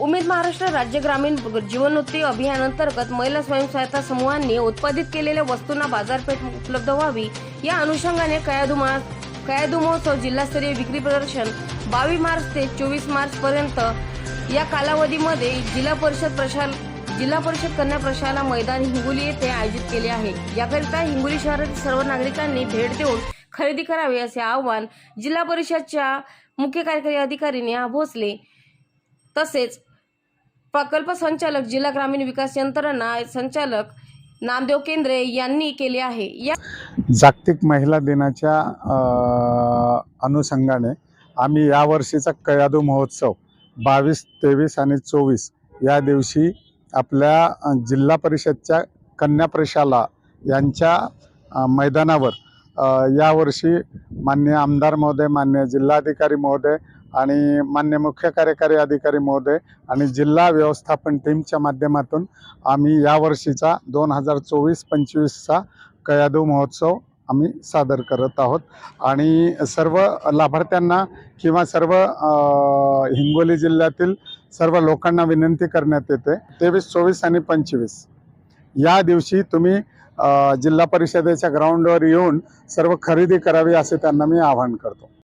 उमेद महाराष्ट्र राज्य ग्रामीण जीवनोत्ती अभियानांतर्गत महिला स्वयंसहायता समूहांनी उत्पादित केलेल्या वस्तूंना बाजारपेठ उपलब्ध व्हावी. या अनुषंगाने कयादू कयाधुमहोत्सव महोत्सव जिल्हास्तरीय विक्री प्रदर्शन बावीस मार्च ते चोवीस मार्च पर्यंत. या कालावधीमध्ये जिल्हा परिषद प्रशाल जिल्हा परिषद कन्या प्रशाला मैदान हिंगोली येथे आयोजित केले आहे. याकरिता हिंगोली शहरातील सर्व नागरिकांनी भेट देऊन खरेदी करावी असे आवाहन जिल्हा परिषदच्या मुख्य कार्यकारी अधिकारी नेहा भोसले तसेच प्रकल्प संचालक जिल्हा ग्रामीण विकास यंत्रणा संचालक नामदेव केंद्रे यांनी केले आहे. या जागतिक महिला दिनाच्या अनुषंगाने आम्ही यावर्षीचा कयादू महोत्सव बावीस तेवीस आणि चोवीस या दिवशी आपल्या जिल्हा परिषदच्या कन्या प्रशाला यांच्या मैदानावर यावर्षी मान्य आमदार महोदय मान्य जिल्हाधिकारी महोदय आणि मान्य मुख्य कार्यकारी अधिकारी महोदय आणि जिल्हा व्यवस्थापन टीमच्या माध्यमातून आम्ही यावर्षीचा दोन हजार चोवीस पंचवीसचा कयादू महोत्सव आम्ही सादर करत आहोत. आणि सर्व लाभार्थ्यांना किंवा सर्व हिंगोली जिल्ह्यातील सर्व लोकांना विनंती करण्यात येते. तेवीस चोवीस आणि पंचवीस. या दिवशी तुम्ही जिल्हा परिषदेच्या ग्राउंडवर येऊन सर्व खरेदी करावी असे त्यांना मी आवाहन करतो.